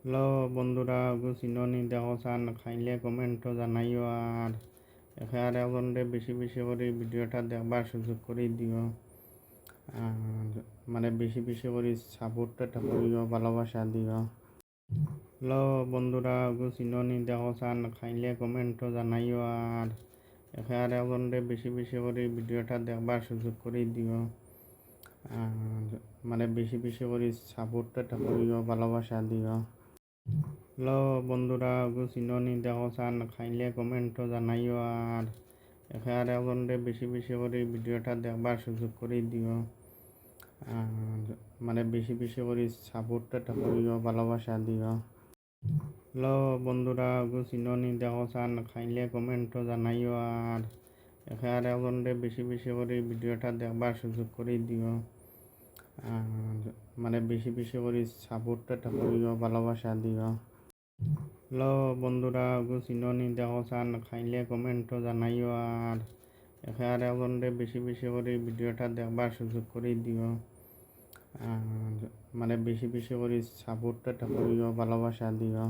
Hello বন্ধুরা চিননি, দেখো চান, খাইলে কমেন্টও জানাইও আর এখানে আপনাদের বেশি বেশি করে ভিডিওটা দেখবার সুযোগ করে দিও। মানে বেশি বেশি করে সাপোর্টটা করিও ভালোবাসা দিও। হ্যালো বন্ধুরা চিননি, দেখো চান, খাইলে কমেন্টও জানাইও আর এখানে আপনাদের বেশি বেশি করে ভিডিওটা দেখবার সুযোগ করে দিও। মানে বেশি বেশি করে সাপোর্টটা করিও ভালোবাসা দিও। হ্যালো বন্ধুরা চিননি দেখো চান, খাইলে কমেন্টও জানাইও আর এখানে আপনাদের বেশি বেশি করে ভিডিওটা দেখবার সুযোগ করে দিও। আর মানে বেশি বেশি করে সাপোর্টটা করিও ভালোবাসা দিও। হ্যালো বন্ধুরা চিননি দেখো চান, খাইলে কমেন্টও জানাইও আর এখানে আপনাদের বেশি বেশি করে ভিডিওটা দেখবার সুযোগ করে দিও। মানে বেশি বেশি করে সাপোর্টটা করিও ভালোবাসা দিও। হ্যালো বন্ধুরা চিননি দেখো চান খাইলে কমেন্টও জানাইও আর এখানে এজনে বেশি বেশি করে ভিডিওটা দেখবার সুযোগ করে দিও। মানে বেশি বেশি করে সাপোর্টটা করিও ভালোবাসা দিও।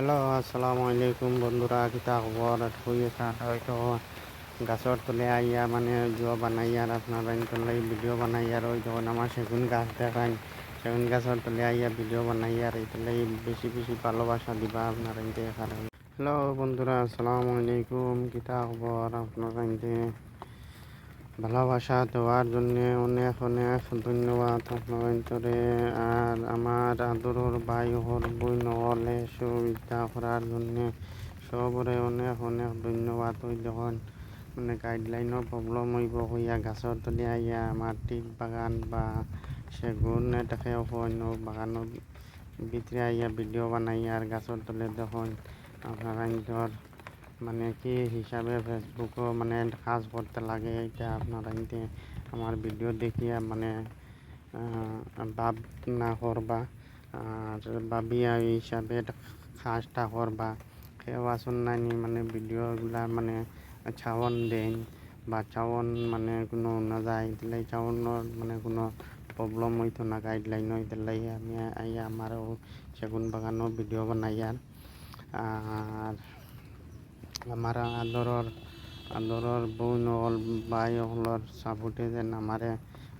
হ্যালো, আসসালামু আলাইকুম বন্ধুরা। কিতা খবর আছেন হয়তো গাছর তলে আইয়া মানে জুয়া বানাই আর আপনারা তলে ভিডিও বানাই আর ওই যখন আমার সেগুন গাছ দেখান সেগুন গাছর তলে আইয়া ভিডিও বানাই আর এই তলে বেশি বেশি ভালোবাসা দিবা আপনারা কারণ হ্যালো বন্ধুরা, আসসালামু আলাইকুম। কিতা খবর আপনারা ভালোবাসা দেওয়ার জন্য অনেক অনেক ধন্যবাদ আপনার আর আমার আদরের ভাই হল বই নহলে সুবিধা করার জন্য সবরে অনেক অনেক ধন্যবাদ ওই যখন মানে গাইডলাইনের প্রবলেম হইব হইয়া গাছের তলে আইয়া আমার টিক বাগান বা সেগুন এটাকে অন্য বাগানের ভিতরে আইয়া ভিডিও বানাই আর গাছের তলে দেখুন আপনারা মানে কি হিসাবে ফেসবুকও মানে কাজ করতে লাগে এটা আপনারা কিন্তু আমার ভিডিও দেখিয়া মানে ভাব না করবা, আর ভাবিয়া এই হিসাবে কাজটা করবা, কেউ আসুন নাইনি মানে ভিডিওগুলা মানে ছাওন দেন, বা চাওন মানে কোনো না যায় তাহলে চাওনের মানে কোনো প্রবলেম হইতো না গাইডলাইন হইতে লাগে আমি আইয়া আমারও সেগুন বাগানও ভিডিও বানাই আর আমার আদৰৰ আদৰৰ বৌ নহ'ল বাই হলৰ চাপোৰ্টে যেন আমাৰে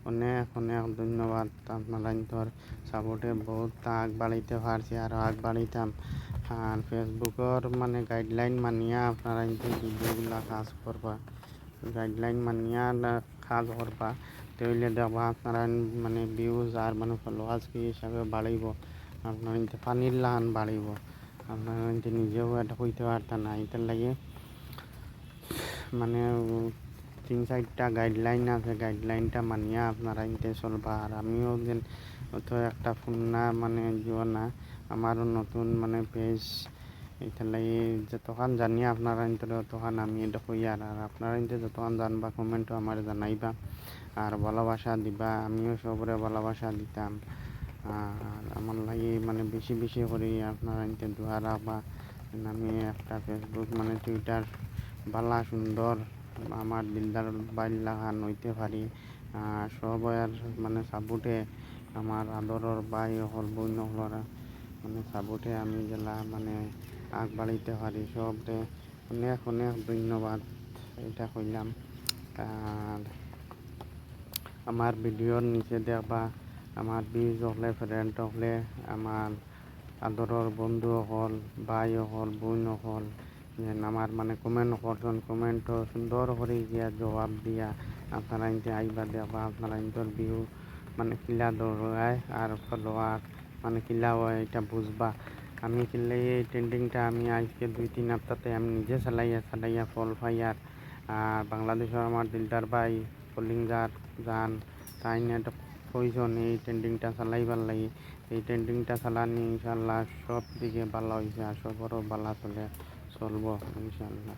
অনেক অনেক ধন্যবাদ। আপনারা তোর সাপোর্টে বহুত আগবাড়িতে পারছি আরও আগবাড়িতাম আর ফেসবুকের মানে গাইডলাইন মানিয়া আপনারা কিন্তু ভিডিওগুলা কাজ করবা গাইডলাইন মানিয়া কাজ করবা তাহলে দেখবা আপনারা মানে ভিউজ আর মানে ফলোয়ার্স কি হিসাবে বাড়িব আপনার পানির লাহান বাড়িব আপনারা নিজেও এটা কইতে পারতেন না এটার লাগে মানে তিন চারটা গাইডলাইন আছে গাইডলাইনটা মানিয়া আপনারা এনতে চলবা। আর আমিও যেন অত একটা ফুন্না মানে জিও না, আমারও নতুন মানে পেজ এটার লাগে যতক্ষণ জানি আপনারা ইন্তরে ততক্ষণ আমি এটা কইয়ার আর আপনারা ইনতে যতক্ষণ জানবা কমেন্টও আমার জানাইবা। আর ভালোবাসা দিবা, আমিও সবরে ভালোবাসা দিতাম। আর আমার লাগে মানে বেশি বেশি করে আপনারা ইনতে দুয়ারা বা আমি একটা ফেসবুক মানে টুইটার বালা সুন্দর আমার দিলদার বাইল্লাখান হইতে পারি। সবয়ার মানে সাবুটে আমার আদরের বাই হল নহলরা মানে সাবুটে আমি গেলা মানে আগ বাড়িতে পারি সবরে অনেক অনেক ধন্যবাদ, এটা কইলাম। আর আমার ভিডিওর নিচে দেখবা আমার বীজ হলে ফ্রেন্ড হলে আমার আদরের বন্ধু হল ভাই হল আমার মানে কমেন্ট করছেন কমেন্টও সুন্দর করে গিয়া জবাব দিয়া আপনারা ইনতে আইবা দেখবা আপনারা ইন্টারভিউ মানে কিলা দৌড়ায় আর ফলোয়ার মানে কিলা হয় এটা বুঝবা আমি কিলে এই ট্রেন্ডিংটা আমি আজকে দুই তিন সপ্তাহতে আমি নিজে চালাইয়া চালাইয়া ফল পাই আর বাংলাদেশের আমার দিলদার ভাই কলিঙ্গার জান, তাই নিয়ে প্রয়োজন এই ট্রেন্ডিংটা চালাইবার লাগে। এই ট্রেন্ডিংটা চালানি ইনশাল্লাহ সব দিকে ভালো হয়েছে আর সবরও ভালো চলে, চলবো ইনশাল্লাহ